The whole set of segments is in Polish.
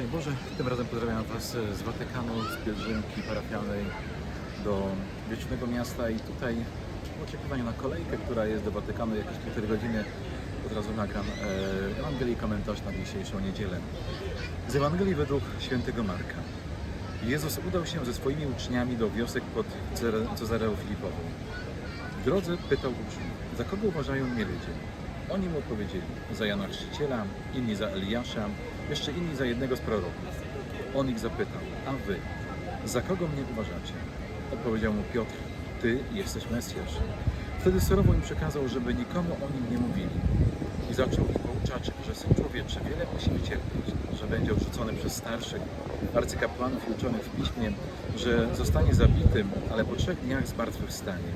Szczęść Boże, tym razem pozdrawiam Was z Watykanu, z pielgrzymki parafialnej do wiecznego miasta i tutaj w oczekiwaniu na kolejkę, która jest do Watykanu jakieś półtorej godziny, od razu nagram e, Ewangelii komentarz na dzisiejszą niedzielę. Z Ewangelii według świętego Marka. Jezus udał się ze swoimi uczniami do wiosek pod Cezare- Cezareą Filipową. W drodze pytał uczniów, za kogo uważają mnie ludzie? Oni mu odpowiedzieli, za Jana Chrzciciela, inni za Eliasza, jeszcze inni za jednego z proroków. On ich zapytał, a wy, za kogo mnie uważacie? Odpowiedział mu Piotr, ty jesteś Mesjasz. Wtedy surowo im przekazał, żeby nikomu o nim nie mówili. I zaczął ich pouczać, że Syn Człowieczy wiele musi wycierpieć, że będzie odrzucony przez starszych, arcykapłanów i uczonych w piśmie, że zostanie zabitym, ale po trzech dniach zmartwychwstanie.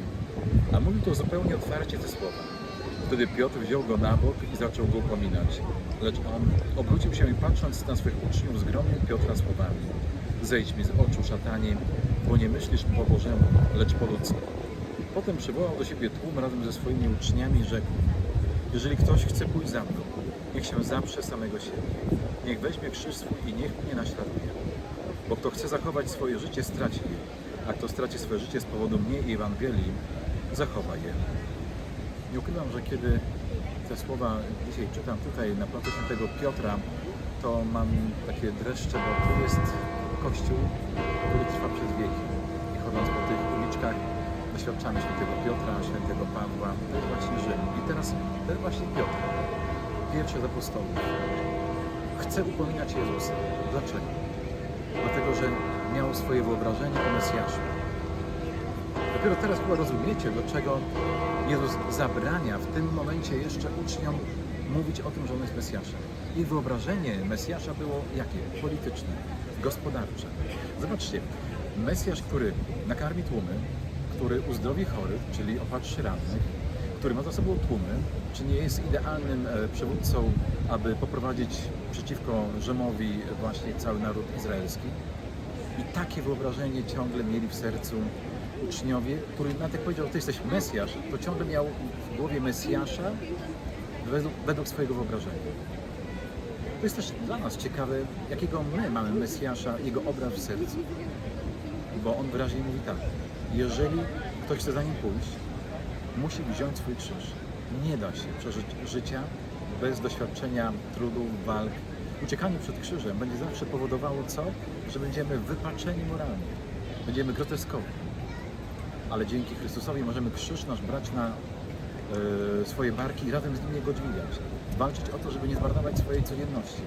A mówił to zupełnie otwarcie te słowa. Wtedy Piotr wziął go na bok i zaczął go upominać. Lecz on obrócił się i patrząc na swych uczniów, zgromił Piotra słowami. Zejdź mi z oczu, szatanie, bo nie myślisz po Bożemu, lecz po ludzku. Potem przywołał do siebie tłum razem ze swoimi uczniami i rzekł Jeżeli ktoś chce pójść za mną, niech się zaprze samego siebie. Niech weźmie krzyż swój i niech mnie naśladuje. Bo kto chce zachować swoje życie, straci je, a kto straci swoje życie z powodu mnie i Ewangelii, zachowa je. Nie ukrywam, że kiedy te słowa dzisiaj czytam tutaj na placu Świętego Piotra, to mam takie dreszcze, bo tu jest kościół, który trwa przez wieki. I chodząc po tych uliczkach, doświadczamy Świętego Piotra, Świętego Pawła, to jest właśnie Rzym. I teraz ten właśnie Piotr, pierwszy z apostołów, chce upominać Jezusa. Dlaczego? Dlatego, że miał swoje wyobrażenie o Mesjaszu. Dopiero teraz chyba rozumiecie, dlaczego Jezus zabrania w tym momencie jeszcze uczniom mówić o tym, że On jest Mesjaszem. Ich wyobrażenie Mesjasza było jakie? Polityczne, gospodarcze. Zobaczcie, Mesjasz, który nakarmi tłumy, który uzdrowi chorych, czyli opatrzy rannych, który ma za sobą tłumy, czy nie jest idealnym e, przywódcą, aby poprowadzić przeciwko Rzymowi właśnie cały naród izraelski? I takie wyobrażenie ciągle mieli w sercu uczniowie, który nawet jak powiedział, ty jesteś Mesjasz, to ciągle miał w głowie Mesjasza według, według swojego wyobrażenia. To jest też dla nas ciekawe, jakiego my mamy Mesjasza, jego obraz w sercu. Bo on wyraźnie mówi tak, jeżeli ktoś chce za nim pójść, musi wziąć swój krzyż. Nie da się przeżyć życia bez doświadczenia trudów, walk. Uciekanie przed krzyżem będzie zawsze powodowało co? Że będziemy wypaczeni moralnie. Będziemy groteskowi. Ale dzięki Chrystusowi możemy krzyż nasz brać na e, swoje barki i razem z nim go dźwigać. Walczyć o to, żeby nie zmarnować swojej codzienności,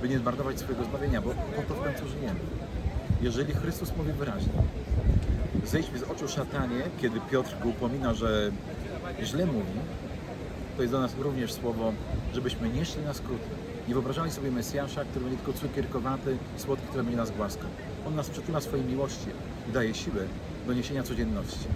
by nie zmarnować swojego zbawienia, bo po to w końcu żyjemy. Jeżeli Chrystus mówi wyraźnie, zejdź mi z oczu szatanie, kiedy Piotr go upomina, że źle mówi, to jest do nas również słowo, żebyśmy nie szli na skróty. Nie wyobrażali sobie Mesjasza, który będzie tylko cukierkowaty, słodki, który będzie nas głaskał. On nas przytula swojej miłości i daje siłę do niesienia codzienności.